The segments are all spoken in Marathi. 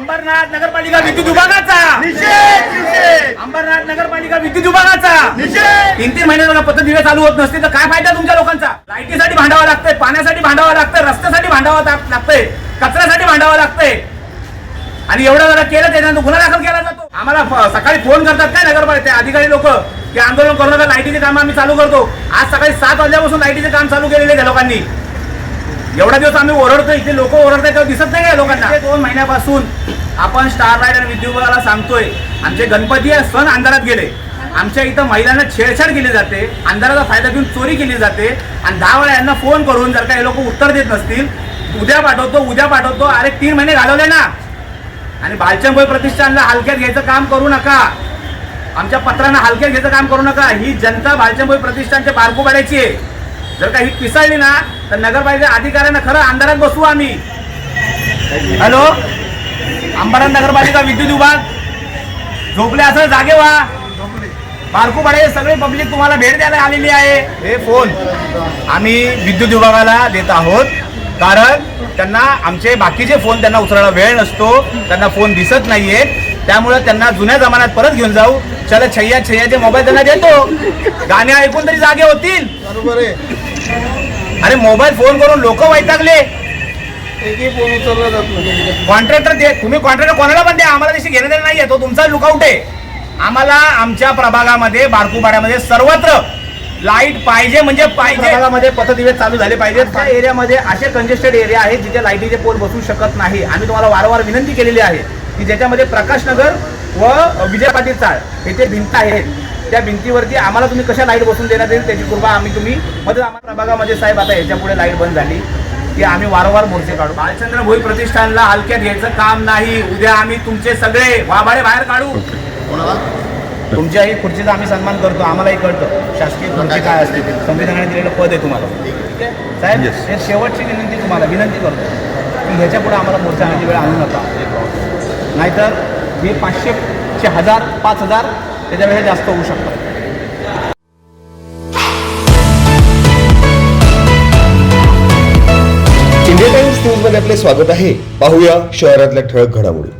अंबरनाथ नगरपालिका विद्युत विभागाचा. अंबरनाथ नगरपालिका विद्युत विभागाचा. तीन तीन महिने बघा पथदिवे चालू होत नसते तर काय फायदा तुमच्या लोकांचा? लाईटीसाठी भांडावं लागतंय पाण्यासाठी भांडावं लागतंय रस्त्यासाठी भांडावं लाग- लागतंय कचऱ्यासाठी भांडावं लागतंय. आणि एवढं जरा केलं त्याच्यानंतर गुन्हा दाखल केला जातो. आम्हाला सकाळी फोन करतात काय नगरपालिका अधिकारी लोक की आंदोलन करू नका लाईटीचे काम आम्ही चालू करतो. आज सकाळी सात वाजल्यापासून लाईटीचे काम चालू केलेले त्या लोकांनी. एवढा दिवस आम्ही ओरडतो इथे लोक ओरडतात तेव्हा दिसत नाही का लोकांना? दोन महिन्यापासून आपण स्टार लाइट आणि विद्युत सांगतोय. आमचे गणपती आहे सण अंधारात गेले. आमच्या इथं महिलांना छेडछाड केली जाते. अंधाराचा फायदा घेऊन चोरी केली जाते. आणि दहा वेळा यांना फोन करून जर का हे लोक उत्तर देत नसतील उद्या पाठवतो उद्या पाठवतो अरे तीन महिने घालवले ना. आणि बालचंबय प्रतिष्ठानला हलक्यात घ्यायचं काम करू नका. आमच्या पत्रांना हलक्यात घ्यायचं काम करू नका. ही जनता बालचंबय प्रतिष्ठानच्या बारकू पाडायची आहे. जर का ही पिसाळली ना तर नगरपालिका अधिकाऱ्यांना खरं अंधारात बसवू आम्ही. हॅलो? अंबरनाथ नगरपालिका विद्युत विभाग झोपले असं जागे व्हा. बारकू पाडायचे सगळे पब्लिक तुम्हाला भेट द्यायला आलेली आहे. हे फोन आम्ही विद्युत विभागाला देत आहोत. कारण त्यांना आमचे बाकीचे फोन त्यांना उचलायला वेळ नसतो. त्यांना फोन दिसत नाहीये. त्यामुळे त्यांना जुन्या जमान्यात परत घेऊन जाऊ. चला छैया छैयाचे मोबाईल त्यांना देतो. गाणे ऐकून तरी जागे होतील. बरोबर आहे. अरे मोबाईल फोन करून लोक वैतागले. एकही फोन उचलला जात नाही. कॉन्ट्रॅक्टर दे तुम्ही कॉन्ट्रॅक्टर कोणाला पण द्या आम्हाला त्याशी घेणं देणं नाहीये तो तुमचा लुकआउट आहे. आम्हाला आमच्या प्रभागामध्ये बारकुपाड्यामध्ये सर्वत्र लाइट पाहिजे म्हणजे पाहिजे. पथदिवे चालू झाले पाहिजेत. त्या एरियामध्ये असे कंजेस्टेड एरिया आहेत जिथे लाईटीचे पोल बसू शकत नाही. आम्ही तुम्हाला वारंवार विनंती केलेली आहे की ज्याच्यामध्ये प्रकाश नगर व विजय पाटील चाळ येथे भिंत आहेत. त्या भिंतीवरती आम्हाला तुम्ही कशा लाइट बसून देण्यात येईल त्याची कृपा आम्ही तुम्ही मदत आम्हाला प्रभागामध्ये साहेब आता याच्यापुढे लाइट बंद झाली. की आम्ही वारंवार मोर्चे काढू. बालचंद्र भोई प्रतिष्ठानला हलक्यात घ्यायचं काम नाही. उद्या आम्ही तुमचे सगळे वाभाडे बाहेर काढू. तुमच्याही खुर्चीचा आम्ही सन्मान करतो. आम्हालाही कळतं. शासकीय खुर्ची काय असते? ते संविधानाने दिलेलं पद आहे तुम्हाला. ठीक आहे. साहेब हे शेवटची विनंती तुम्हाला विनंती करतो. की ह्याच्या पुढे आम्हाला मोर्चा आणण्याची वेळ आणू नका. नाहीतर हे पाचशेचे हजार पाच हजार त्याच्यापेक्षा जास्त होऊ शकतात. इंडिया टाइम्समध्ये आपले स्वागत आहे. पाहूया शहरातल्या ठळक घडामोडी.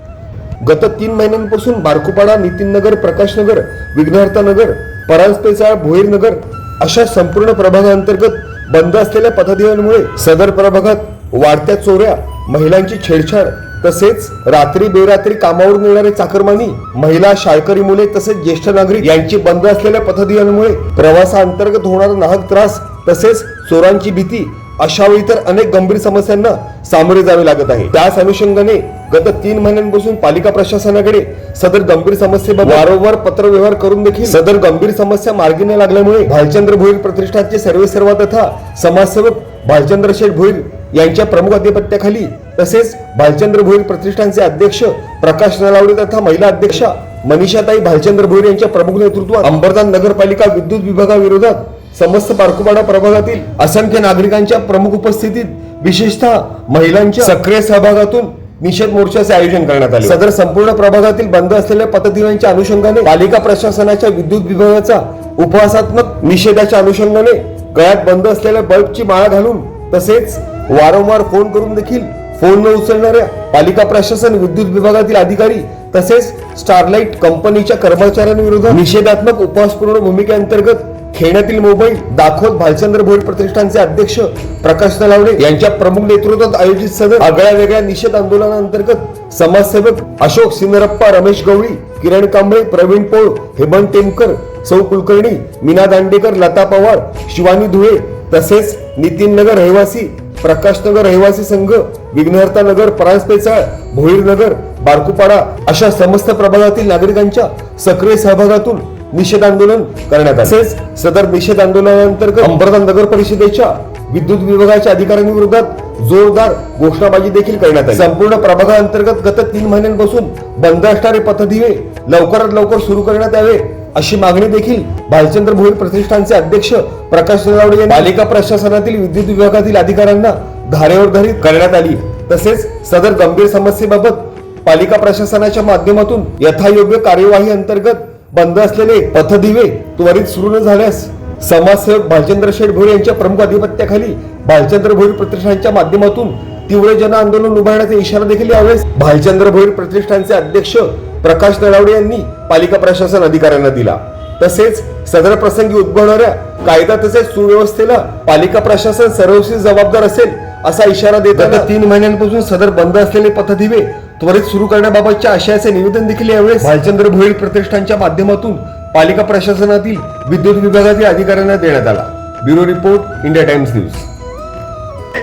गत तीन महिन्यांपासून बारकुपाडा नितीन नगर प्रकाश नगर विघ्नहर्ता नगर परांजपेचाळ भोईर नगर अशा संपूर्ण प्रभागांतर्गत बंद असलेल्या पथदिव्यांमुळे सदर प्रभागात वाढत्या चोऱ्या महिलांची छेडछाड तसेच रात्री बेरात्री कामावरून येणारे चाकरमानी महिला शाळकरी मुले तसेच ज्येष्ठ नागरिक यांची बंद असलेल्या पथदियांमुळे प्रवासाअंतर्गत होणारा नाहक त्रास तसेच चोरांची भीती अशा वेळी तर अनेक गंभीर समस्यांना सामोरे जावे लागत आहे. त्याच अनुषंगाने गत तीन महिन्यांपासून पालिका प्रशासनाकडे सदर गंभीर समस्येबाबत वारंवार पत्रव्यवहार करून देखील सदर गंभीर समस्या मार्गी न लागल्यामुळे भालचंद्र भोईर प्रतिष्ठानचे सर्वेसर्वा तथा समाजसेवक भालचंद्र शेठ भोईर यांच्या प्रमुख अधिपत्याखाली तसेच भालचंद्र भोईर प्रतिष्ठानचे अध्यक्ष प्रकाश नलावडे तथा महिला अध्यक्षा मनीषाताई भालचंद्र भोईर यांच्या प्रमुख नेतृत्वात अंबरदान नगरपालिका विद्युत विभागाविरोधात समस्त पारकुपाडा प्रभागातील असंख्य नागरिकांच्या प्रमुख उपस्थितीत विशेषतः महिलांच्या सक्रिय सहभागातून निषेध मोर्चाचे आयोजन करण्यात आले. सदर संपूर्ण प्रभागातील बंद असलेल्या पद्धतीच्या अनुषंगाने पालिका प्रशासनाच्या विद्युत विभागाचा उपवासात्मक निषेधाच्या अनुषंगाने गळ्यात बंद असलेल्या बल्बची माळा घालून तसेच वारंवार फोन करून देखील फोन न उचलणाऱ्या पालिका प्रशासन विद्युत विभागातील अधिकारी तसेच स्टारलाइट कंपनीच्या कर्मचाऱ्यांविरोधात निषेधात्मक उपवासपूर्ण भूमिकेअंतर्गत खेण्यातील मोबाईल दाखवत भालचंद्र भोईर प्रतिष्ठानचे अध्यक्ष प्रकाश तलावडे यांच्या प्रमुख नेतृत्वात आयोजित सदर आगळ्या वेगळ्या निषेध आंदोलनाअंतर्गत समाजसेवक अशोक सिन्नरप्पा रमेश गवळी किरण कांबळे प्रवीण पोळ हेमंत टेमकर सौ कुलकर्णी मीना दांडेकर लता पवार शिवानी धुळे तसेच नितीन नगर रहिवासी प्रकाश नगर रहिवासी संघ विघ्नहर्ता नगर परांजपेचाळ भोईर नगर बारकुपाडा अशा समस्त प्रभागातील नागरिकांच्या सक्रिय सहभागातून निषेध आंदोलन करण्यात आले. तसेच सदर निषेध आंदोलनाअंतर्गत अंबरनाथ नगर परिषदेच्या विद्युत विभागाच्या अधिकाऱ्यांविरोधात जोरदार घोषणाबाजी देखील करण्यात आली. संपूर्ण प्रभागाअंतर्गत गत तीन महिन्यांपासून बंद असणारे पथदिवे लवकरात लवकर सुरू करण्यात यावे अशी मागणी देखील भालचंद्र भोईर प्रतिष्ठानचे अध्यक्ष प्रकाश रावडे यांनी पालिका प्रशासनातील विद्युत विभागातील अधिकाऱ्यांना धारेवर धरीत करण्यात आली. तसेच सदर गंभीर समस्येबाबत पालिका प्रशासनाच्या माध्यमातून यथायोग्य कार्यवाही अंतर्गत बंद असलेले पथदिवे त्वरित सुरू न झाल्यास समाजसेवक भालचंद्र शेठ भोईर यांच्या प्रमुख अधिपत्याखाली भालचंद्र भोईर प्रतिष्ठानच्या माध्यमातून तीव्र जन आंदोलन उभारण्याचा इशारा देखील यावेळेस भालचंद्र भोईर प्रतिष्ठानचे अध्यक्ष प्रकाश नळावडे यांनी पालिका प्रशासन अधिकाऱ्यांना दिला. तसेच सदर प्रसंगी उद्भवणाऱ्या कायदा तसेच सुव्यवस्थेला पालिका प्रशासन सर्वस्वी जबाबदार असेल असा इशारा देत गत तीन महिन्यांपासून सदर बंद असलेले पथदिवे त्वरित सुरू करण्याबाबतच्या आशयाचे निवेदन देखील यावेळेस भालचंद्र भोईर प्रतिष्ठानच्या माध्यमातून पालिका प्रशासनातील विद्युत विभागातील अधिकाऱ्यांना देण्यात आला. Bureau report India Times news.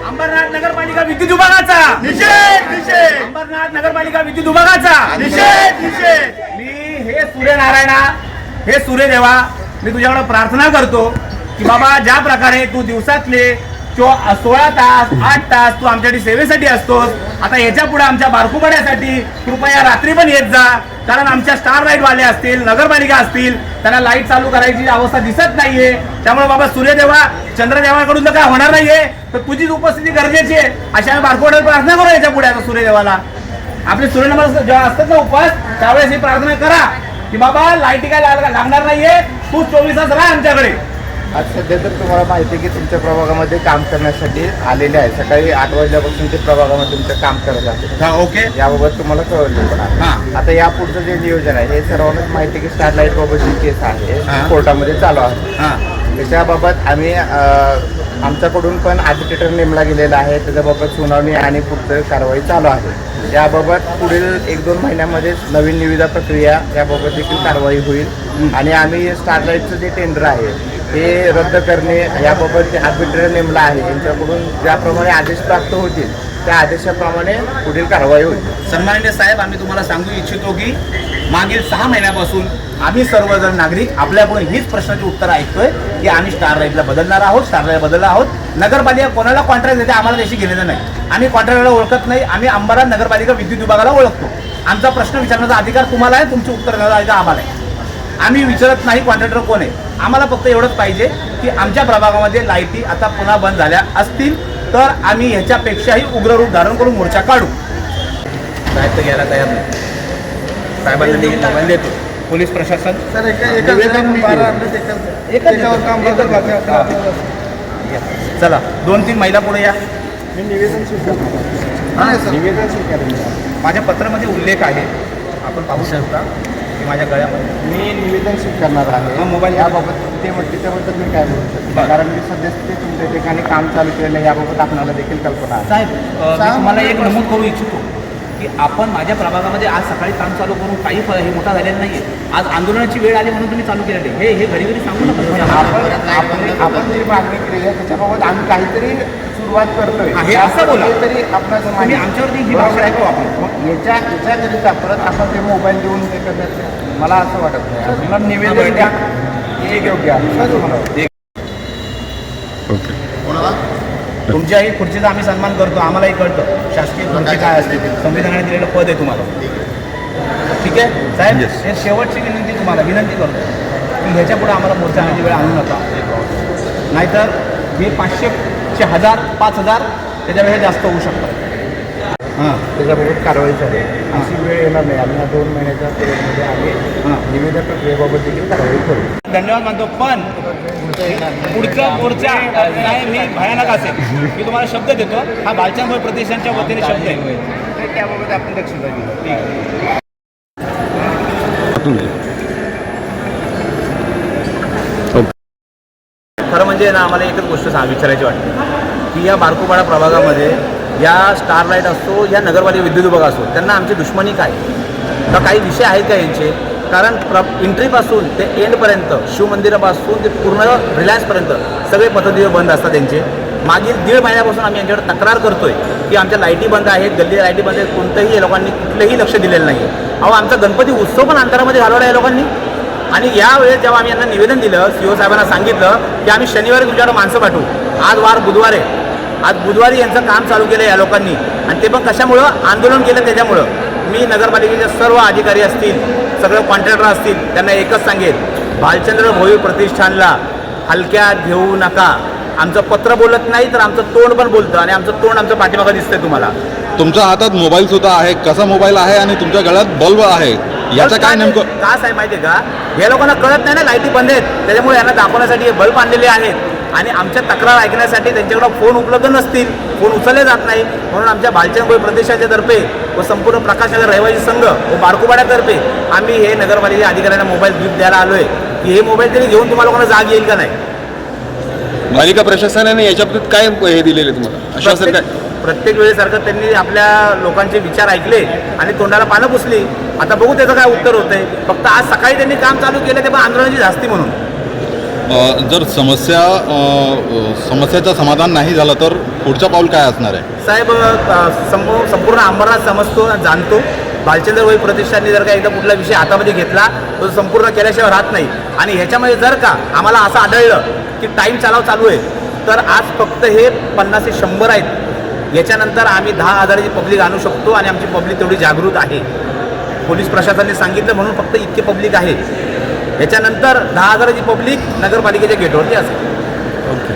Ambernath नगरपालिका विद्युत विभागाचा. नगरपालिका विद्युत विभागाचा. निषेध निषेध. मी हे सूर्यनारायणा हे सूर्यदेवा मी तुझ्याकडे प्रार्थना करतो की बाबा ज्या प्रकारे तू दिवसातले चो सोळा तास आठ तास तू आमच्यासाठी सेवेसाठी असतोस आता याच्यापुढे आमच्या बारकुबड्यासाठी कृपया रात्री पण येत जा. कारण आमच्या स्टार लाइट वाले असतील नगरपालिका असतील त्यांना लाइट चालू करायची अवस्था दिसत नाहीये. त्यामुळे बाबा सूर्यदेवा चंद्रदेवाकडून तर काय होणार नाहीये. तर तुझीच उपस्थिती गरजेची आहे. अशा आम्ही बारकुबड्यावर प्रार्थना करू याच्यापुढे आता सूर्यदेवाला. आपले सूर्यनमस्कार जेव्हा असतात ना उपवास त्यावेळेस ही प्रार्थना करा की बाबा लाईटी काय लाग- लागणार नाहीये. तू चोवीस तास राहा आमच्याकडे. आज सध्या तर तुम्हाला माहिती आहे की तुमच्या प्रभागामध्ये काम करण्यासाठी आलेले आहे. सकाळी आठ वाजल्यापासून ते प्रभागामध्ये तुमचं काम करत आहे. ओके. याबाबत तुम्हाला कळवलं पण आहे. हा. आता यापुढचं जे नियोजन आहे हे सर्वांनाच माहिती आहे की स्टारलाईट बाबतची केस आहे. हा. कोर्टामध्ये चालू आहे. त्याच्याबाबत आम्ही आमच्याकडून पण आर्बिट्रेटर नेमला गेलेला आहे. त्याच्याबाबत सुनावणी आणि पुढचं कारवाई चालू आहे. याबाबत पुढील एक दोन महिन्यामध्ये नवीन निविदा प्रक्रिया याबाबत देखील कारवाई होईल. आणि आम्ही स्टारलाईटचं जे टेंडर आहे ते रद्द करणे याबाबत जे आर्बिट्रेटर नेमला आहे यांच्याकडून ज्याप्रमाणे आदेश प्राप्त होतील त्या आदेशाप्रमाणे पुढील कारवाई होईल. सन्माननीय साहेब आम्ही तुम्हाला सांगू इच्छितो की मागील सहा महिन्यापासून आम्ही सर्वजण नागरिक आपल्याकडून हीच प्रश्नाची उत्तर ऐकतोय की आम्ही स्टार लाईटला बदलणार आहोत स्टार लाइट बदलला आहोत. नगरपालिका कोणाला कॉन्ट्रॅक्ट देते आम्हाला त्याशी गेलेलं नाही. आम्ही कॉन्ट्रॅक्टरला ओळखत नाही आम्ही अंबारा नगरपालिका विद्युत विभागाला ओळखतो. आमचा प्रश्न विचारण्याचा अधिकार तुम्हाला आहे तुमची उत्तर देण्याचा अधिकार आम्हाला आहे. आम्ही विचारत नाही कॉन्ट्रॅक्टर कोण आहे. आम्हाला फक्त एवढंच पाहिजे की आमच्या प्रभागामध्ये लाईटी आता पुन्हा बंद झाल्या असतील. तर आम्ही ह्याच्यापेक्षाही उग्र रूप धारण करून मोर्चा काढू. साहेब तर घ्यायला तयार नाही. साहेबांना देखील मोबाईल देतो. पोलीस प्रशासन. चला दोन तीन महिला पुढे या. मी निवेदन निवेदन माझ्या पत्रामध्ये उल्लेख आहे. आपण पाहू शकता. माझ्या गळ्यामध्ये. मी निवेदन स्वीकारणार आहे. हा, मोबाईल याबाबत ते म्हण- त्याच्याबद्दल मी काय बोलू शकतो. कारण मी सध्या ते तुमच्या ठिकाणी काम चालू केलेलं आहे. याबाबत आपल्याला देखील कल्पना आहे. साहेब अ, मी तुम्हाला एक नमूद करू इच्छितो की आपण माझ्या प्रभागामध्ये आज सकाळी काम चालू करून काही हे मोठा झालेला नाहीये. आज आंदोलनाची वेळ आली म्हणून तुम्ही चालू केलेले हे हे घडी घडी सांगू नका आपण आपण आपण जी मागणी केलेली आहे त्याच्याबाबत आम्ही काहीतरी सुरुवात करतोय. हा, हे असं बोला. तरी तुम्ही आमच्यावरती ही भाषा ऐकू आपण. याच्या याच्याकरिता परत आपण ते मोबाईल देऊन हे करण्याचं मला असं वाटत नाही. आपल्याला निवेदन द्या. हे योग्य आहे मला. तुमच्याही खुर्चीचा आम्ही सन्मान करतो. आम्हालाही कळतं. शासकीय खुर्ची काय असते. ती. संविधानाने दिलेलं पद आहे तुम्हाला. ठीक आहे. साहेब हे शेवटची विनंती तुम्हाला. विनंती करतो. की ह्याच्या पुढे आम्हाला मोर्चा आणण्याची वेळ आणू नका. नाहीतर हे पाचशेचे हजार पाच हजार त्याच्यापेक्षा जास्त होऊ शकतात. त्याच्याबाबत कारवाई झाली. अशी वेळ येणार नाही. आम्ही ह्या दोन महिन्याच्या पिरियडमध्ये आम्ही हां. निवेदन प्रक्रियेबाबत देखील कारवाई करू. धन्यवाद मानतो पण पुढचा मोर्चा साहेब हे भयानक असेल. मी तुम्हाला शब्द देतो. हा बालचांद प्रतिष्ठानच्या वतीने शब्द आहे. त्याबाबत आपण दक्षता घेऊ. ठीक आहे. खरं म्हणजे ना आम्हाला एकच गोष्ट सांग विचारायची वाटते. की या बारकोपाडा प्रभागामध्ये या स्टार लाइट असतो या नगरपालिका विद्युत विभाग असो त्यांना आमची दुश्मनी काय? तर काही विषय आहेत का यांचे? कारण प्र एंट्रीपासून ते एंडपर्यंत शिवमंदिरापासून ते पूर्ण रिलायन्सपर्यंत सगळे पथदिवे बंद असतात त्यांचे मागील दीड महिन्यापासून आम्ही यांच्याकडे तक्रार करतोय की आमच्या लाईटी बंद आहेत गल्ली लाईटी बंद आहेत कोणतंही या लोकांनी कुठलंही लक्ष दिलेलं नाही आहे अहो आमचा गणपती उत्सव पण अंतरामध्ये घालवला या लोकांनी. आणि यावेळेस जेव्हा आम्ही यांना निवेदन दिलं सीओ साहेबांना सांगितलं की आम्ही शनिवारी तुमच्याकडे माणसं पाठवू. आज वार बुधवार आहे. आज बुधवारी यांचं काम चालू केलं या लोकांनी. आणि ते पण कशामुळं? आंदोलन केलं त्याच्यामुळं. मी नगरपालिकेचे सर्व अधिकारी असतील सगळे कॉन्ट्रॅक्टर असतील त्यांना एकच सांगेल भालचंद्र भोई प्रतिष्ठानला हलक्यात घेऊ नका. आमचं पत्र बोलत नाही तर आमचं तोंड पण बोलतं आणि आमचं तोंड आमचं पाठीमागं दिसतंय तुम्हाला. तुमच्या हातात मोबाईल सुद्धा आहे. कसा मोबाईल आहे आणि तुमच्या गळ्यात बल्ब आहे? याचं काय नेमकं? का साहेब माहिती आहे का? या लोकांना कळत नाही ना लाईटी बंद आहेत. त्याच्यामुळे यांना दाखवण्यासाठी हे बल्ब आणलेले आहेत. आणि आमच्या तक्रार ऐकण्यासाठी त्यांच्याकडे फोन उपलब्ध नसतील फोन उचलले जात नाही. म्हणून आमच्या बालचंदभोई प्रदेशाच्या तर्फे व संपूर्ण प्रकाश नगर रहिवासी संघ व बारकुपाड्यातर्फे आम्ही हे नगरपालिका अधिकाऱ्यांना मोबाईल गिफ्ट द्यायला आलोय की हे मोबाईल तरी घेऊन तुम्हाला लोकांना जाग येईल का नाही? पालिका प्रशासनाने याच्या बाबतीत काय हे दिलेले तुम्हाला? आश्वासन काय? प्रत्येक वेळेसारखं त्यांनी आपल्या लोकांचे विचार ऐकले आणि तोंडाला पानं पुसली. आता बघू त्याचं काय उत्तर होतंय. फक्त आज सकाळी त्यांनी काम चालू केलं ते पण आंदोलनाची जास्ती म्हणून. जर समस्या समस्येचं समस्याचं समाधान नाही झालं तर पुढचं पाऊल काय असणार आहे? साहेब संपूर्ण अंबरनाथ समजतो जाणतो. भालचंद्र वही प्रतिष्ठानने जर का एकदा कुठला विषय हातामध्ये घेतला तो संपूर्ण केल्याशिवाय राहत नाही. आणि ह्याच्यामध्ये जर का आम्हाला असं आढळलं की टाईम चालाव चालू आहे तर आज फक्त हे पन्नास ते शंभर आहेत. याच्यानंतर आम्ही दहा हजाराची पब्लिक आणू शकतो आणि आमची पब्लिक तेवढी जागृत आहे. पोलीस प्रशासनाने सांगितलं म्हणून फक्त इतके पब्लिक आहे. याच्यानंतर दहा हजाराची पब्लिक नगरपालिकेच्या गेटवरती असेल. ओके.